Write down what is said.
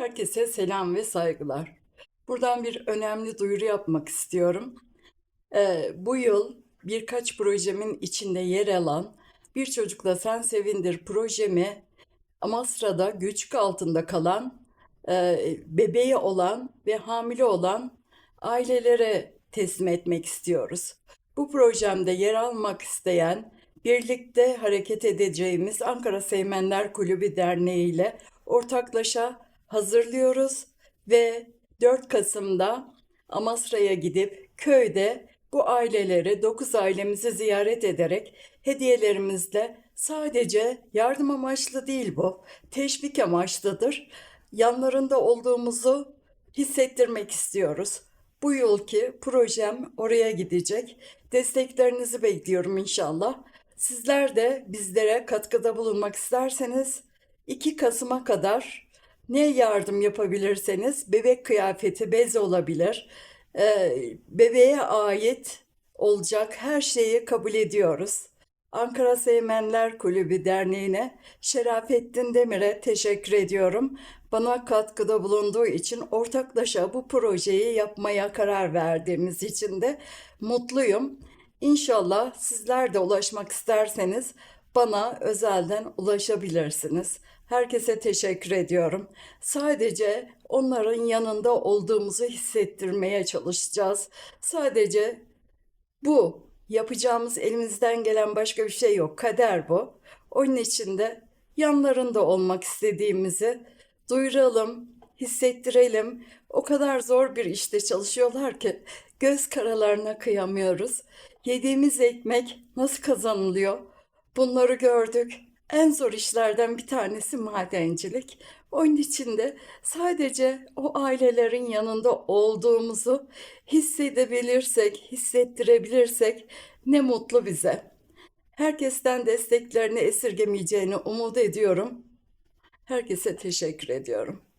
Herkese selam ve saygılar. Buradan bir önemli duyuru yapmak istiyorum. Ee, bu yıl birkaç projemin içinde yer alan Bir Çocukla Sen Sevindir projemi Amasra'da göçük altında kalan, e, bebeği olan ve hamile olan ailelere teslim etmek istiyoruz. Bu projemde yer almak isteyen, birlikte hareket edeceğimiz Ankara Seymenler Kulübü Derneği ile ortaklaşa hazırlıyoruz ve 4 Kasım'da Amasra'ya gidip köyde bu aileleri, 9 ailemizi ziyaret ederek hediyelerimizle sadece yardım amaçlı değil bu, teşvik amaçlıdır. Yanlarında olduğumuzu hissettirmek istiyoruz. Bu yılki projem oraya gidecek. Desteklerinizi bekliyorum inşallah. Sizler de bizlere katkıda bulunmak isterseniz 2 Kasım'a kadar ne yardım yapabilirseniz bebek kıyafeti, bez olabilir. Ee, bebeğe ait olacak her şeyi kabul ediyoruz. Ankara Seymenler Kulübü Derneği'ne Şerafettin Demir'e teşekkür ediyorum. Bana katkıda bulunduğu için ortaklaşa bu projeyi yapmaya karar verdiğimiz için de mutluyum. İnşallah sizler de ulaşmak isterseniz bana özelden ulaşabilirsiniz. Herkese teşekkür ediyorum. Sadece onların yanında olduğumuzu hissettirmeye çalışacağız. Sadece bu yapacağımız elimizden gelen başka bir şey yok. Kader bu. Onun için de yanlarında olmak istediğimizi duyuralım, hissettirelim. O kadar zor bir işte çalışıyorlar ki göz karalarına kıyamıyoruz. Yediğimiz ekmek nasıl kazanılıyor? Bunları gördük. En zor işlerden bir tanesi madencilik. Onun için de sadece o ailelerin yanında olduğumuzu hissedebilirsek, hissettirebilirsek ne mutlu bize. Herkesten desteklerini esirgemeyeceğini umut ediyorum. Herkese teşekkür ediyorum.